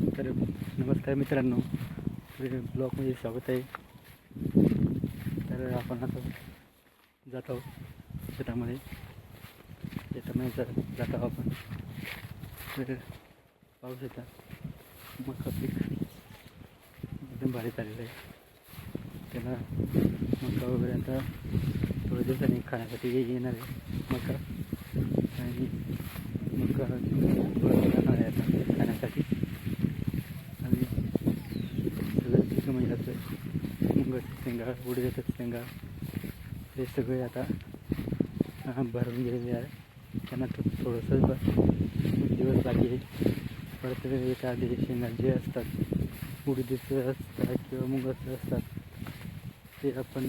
तर नमस्कार मित्रांनो ब्लॉगमध्ये स्वागत आहे. तर आपण आता जात आहोत शेतामध्ये. शेतामध्ये जा जात आहोत आपण तर पाऊस येतात मका पीक एकदम भारी चाललेलं आहे. त्याला मका वगैरे आता थोड्या दिवसांनी खाण्यासाठी येणार आहे मका. आणि मका भरपूर येणार आहे आता खाण्यासाठी आणि सगळं पिकं म्हणजे शेंगा उडीदाचं शेंगा हे सगळे आता भरून गेलेले आहे. त्यांना तर थोडंसं बस दिवस बाकी आहे. परत याच्या आधी शेंगा जे असतात उडदीचं असतात किंवा मुगाचं असतात ते आपण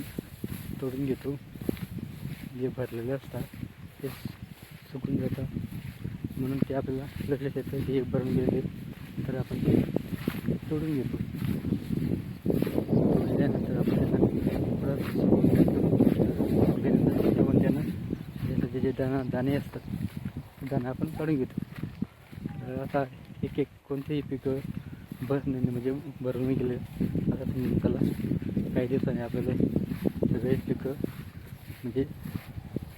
तोडून घेतो. जे भरलेले असतात ते सुकून जातं. म्हणून ते आपल्याला लक्षात येतं की हे भरून गेले तर आपण ते तोडून घेतो. तोडल्यानंतर आपण त्यांना परत सुकवून त्यानं त्यांना त्याचे जे दाणा दाणे असतात ते दाणे आपण काढून घेतो. तर आता एक एक कोणतेही पिकं भरणे म्हणजे भरून गेले आता तुम्ही त्याला काही दिवसांनी आपल्याला सगळे पिकं म्हणजे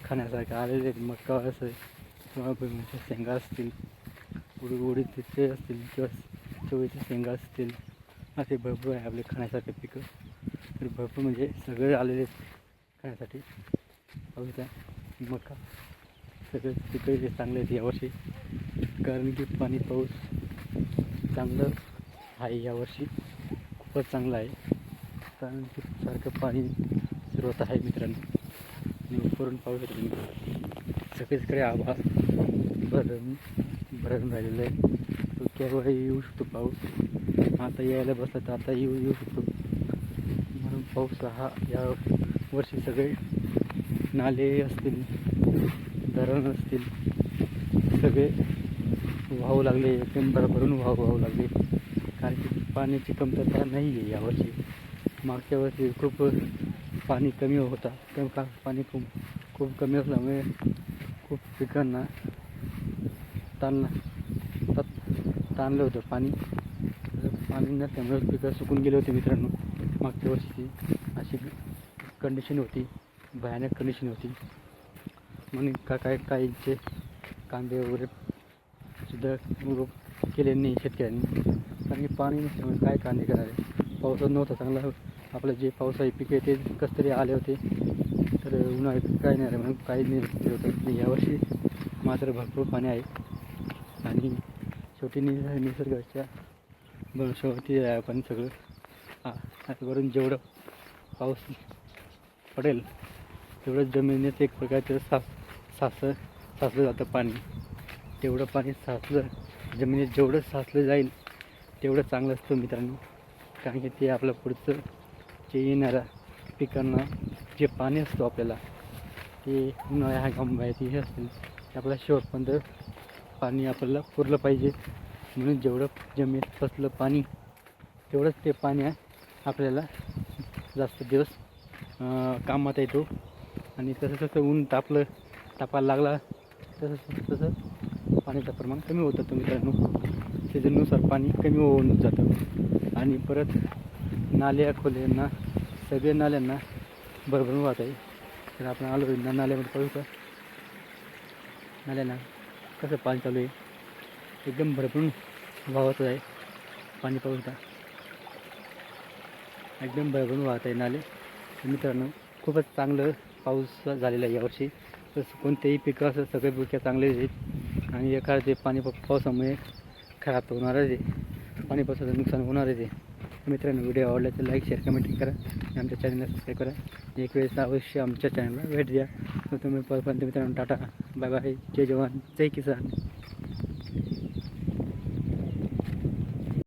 खाण्यासारखं आलेले आहेत मका असेल किंवा शेंगा असतील उडी उडीदचे असतील किंवा चवळीच्या शेंगा असतील असे भरपूर आहे आपले खाण्यासारखे पिकं. तर भरपूर म्हणजे सगळे आलेले खाण्यासाठी. पाहूया मका सगळे पिकं हे चांगले आहेत यावर्षी. कारण की पाणी पाऊस चांगलं आहे यावर्षी. खूपच चांगलं आहे. कारण की सारखं पाणी स्रोत आहे मित्रांनो. आणि उपरून पाऊस येतो तुम्ही. सगळीकडे आभाळ भरून भरून राहिलेलं आहे. तो केव्हाही येऊ शकतो पाऊस. आता यायला बसला तर आता येऊ येऊ शकतो. म्हणून पाऊस हा या वर्षी सगळे नाले असतील धरण असतील सगळे वाहू लागले. एकदम वाहू वाहू लागले. कारण की पाण्याची कमतरता नाही आहे यावर्षी मागच्या वर्षी खूप पाणी कमी होता. कम का पाणी खूप खूप कमी असल्यामुळे खूप पिकांना ताण तात- ताणलं होतं पाणी. पाणी नसल्यामुळे पिकं सुकून गेले होते मित्रांनो. मागच्या वर्षीची अशी कंडिशन होती. भयानक कंडिशन होती. म्हणून का काय काहींचे कांदे वगैरे सुद्धा केले नाही शेतकऱ्यांनी. कारण की पाणी नसल्यामुळे काय कांदे करावे पावसात नव्हता चांगला. आपलं जे पावसाळी पिके ते कसं तरी आले होते. तर उन्हाळी काय नाही आलं म्हणून काही नाही होतं यावर्षी मात्र भरपूर पाणी आहे. आणि शेवटी निस निसर्गाच्या भरोशावरती आहे आपण सगळं. आजवरून जेवढं पाऊस पडेल तेवढं जमिनीत एक प्रकारचं सास सास साचलं जातं पाणी. तेवढं पाणी साचलं जमिनीत जेवढं साचलं जाईल तेवढं चांगलं असतं मित्रांनो. कारण की ते आपलं पुढचं जे येणाऱ्या पिकांना जे पाणी असतो आपल्याला ते उन्हाळ्या हा हंगामात हे असतील ते आपल्याला शेवटपर्यंत पाणी आपल्याला पुरलं पाहिजे. म्हणून जेवढं जमिनीत फसलं पाणी तेवढंच ते पाणी आपल्याला जास्त दिवस कामात येतो. आणि तसं तसं ऊन तापलं तापायला लागला तसं तसं पाण्याचं प्रमाण कमी होतं तुम्ही मित्रांनो. सीझननुसार पाणी कमी होऊन जातं. आणि परत नाल्या खोल्यांना सगळे नाल्यांना भरभरून वाहत आहे. तर आपण आलो ना नाल्यामध्ये पाहू का? नाल्यांना कसं पाणी चालू आहे? एकदम भरभरून वाहत आहे. पाणी पाहू. एकदम भरभरून वाहत आहे नाले. मित्रांनो खूपच चांगलं पाऊस झालेला आहे यावर्षी. तसं कोणतेही पिकं असं सगळे पिकं चांगले आहेत. आणि एखादे पाणी पावसामुळे खराब होणारच आहे. पाणी पावसाचं नुकसान होणारच आहे. मित्रांनो व्हिडिओ आवडला तर लाईक शेअर कमेंट करा. आणि आमच्या चॅनलला सबस्क्राईब करा. एक वेळेस अवश्य आमच्या चॅनलला भेट द्या. तर तुम्ही परपर्यंत मित्रांनो टाटा. बाय बाय जय जवान. जय किसान.